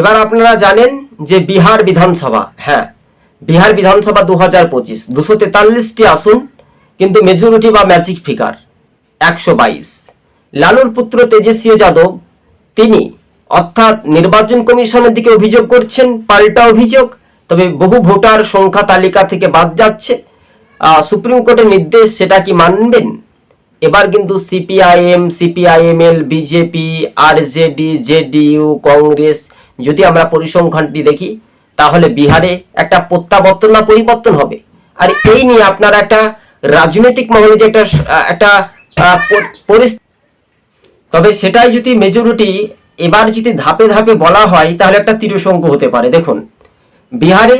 এবার আপনারা জানেন যে বিহার বিধানসভা হ্যাঁ বিহার বিধানসভা দু হাজার পঁচিশ, দুশো তেতাল্লিশটি আসন, কিন্তু মেজরিটি বা ম্যাজিক ফিগার, একশো বাইশ। লালুর পুত্র তেজস্বী যাদব, তিনি অর্থাৎ নির্বাচন কমিশনের দিকে অভিযোগ করছেন, পাল্টা অভিযোগ, তবে বহু ভোটার সংখ্যা তালিকা থেকে বাদ যাচ্ছে। সুপ্রিম কোর্টের নির্দেশ সেটা কি মানবেন? এবার কিন্তু CPIM, CPIML, BJP RJD JDU Congress যদি আমরা পরিসংখ্যানটি দেখি, তাহলে বিহারে একটা প্রত্যাবর্তন না পরিবর্তন হবে। আর এই নিয়ে আপনারা একটা রাজনৈতিক মহলে যে একটা একটা তবে সেটাই যদি মেজরিটি এবার যদি ধাপে ধাপে বলা হয়, তাহলে একটা তিরসঙ্ক হতে পারে। দেখুন, বিহারে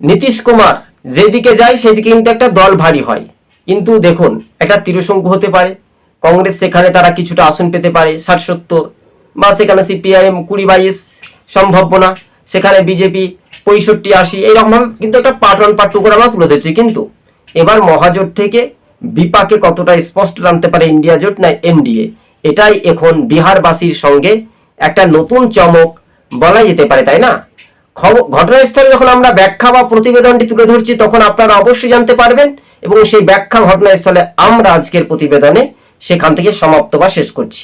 নীতিশ কুমার যেদিকে যায়, সেদিকে কিন্তু একটা দল ভারী হয়। কিন্তু দেখুন, একটা তিরসঙ্ক হতে পারে। কংগ্রেস সেখানে তারা কিছুটা আসন পেতে পারে, ষাট সত্তর, বা সেখানে সিপিআইএম কুড়ি বাইশ। সম্ভাবনা সেখানে বিজেপি পঁয়ষট্টি, আশি এইরকমভাবে কিন্তু একটা পার্ট ওয়ান পার্ট টু করে আমরা তুলে ধরছি। কিন্তু এবার মহাজোট থেকে বিপাকে কতটা স্পষ্ট জানতে পারে ইন্ডিয়া জোট না এনডিএ? এটাই এখন বিহারবাসীর সঙ্গে একটা নতুন চমক বলা যেতে পারে, তাই না? ঘটনাস্থলে যখন আমরা ব্যাখ্যা বা প্রতিবেদনটি তুলে ধরছি, তখন আপনারা অবশ্যই জানতে পারবেন এবং সেই ব্যাখ্যা ঘটনাস্থলে আমরা আজকের প্রতিবেদনে সেখান থেকে সমাপ্ত বা শেষ করছি।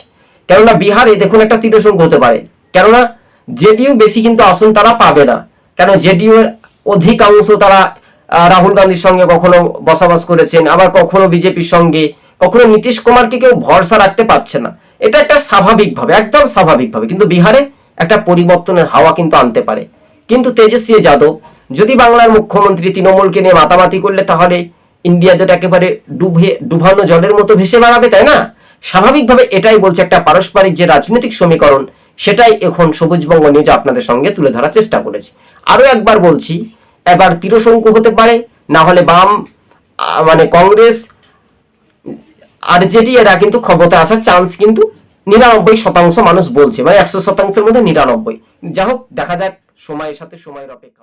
কেননা বিহারে দেখুন একটা তীরসঙ্গ হতে পারে। কেননা জেডিইউ বেশি কিন্তু আসন তারা পাবে না। কেন জেডিইউ এর অধিকাংশ তারা রাহুল গান্ধীর সঙ্গে কখনো বসবাস করেছেন, আবার কখনো বিজেপির সঙ্গে, কখনো নীতিশ কুমারকে কেউ ভরসা রাখতে পারছে না। এটা একটা স্বাভাবিকভাবে, একদম স্বাভাবিকভাবে। কিন্তু বিহারে একটা পরিবর্তনের হাওয়া কিন্তু আনতে পারে। কিন্তু তেজস্বী যাদব, যদি বাংলার মুখ্যমন্ত্রী তৃণমূলকে নিয়ে মাতামাতি করলে তাহলে ইন্ডিয়া যেটা একেবারে ডুবে, ডুবানো জলের মতো ভেসে বেড়াবে, তাই না? স্বাভাবিকভাবে এটাই বলছে একটা পারস্পরিক যে রাজনৈতিক সমীকরণ সেটাই এখন সবুজবঙ্গ নিউজ আপনাদের সঙ্গে তুলে ধরার চেষ্টা করেছি। আরও একবার বলছি, এবার তিরশঙ্কু হতে পারে, না হলে বাম মানে কংগ্রেস, আর জেডি এরা কিন্তু ক্ষমতায় আসার চান্স কিন্তু নিরানব্বই শতাংশ মানুষ বলছে মানে একশো শতাংশের মধ্যে নিরানব্বই। যাই হোক, দেখা যাক সময়ের সাথে সময়ের অপেক্ষা।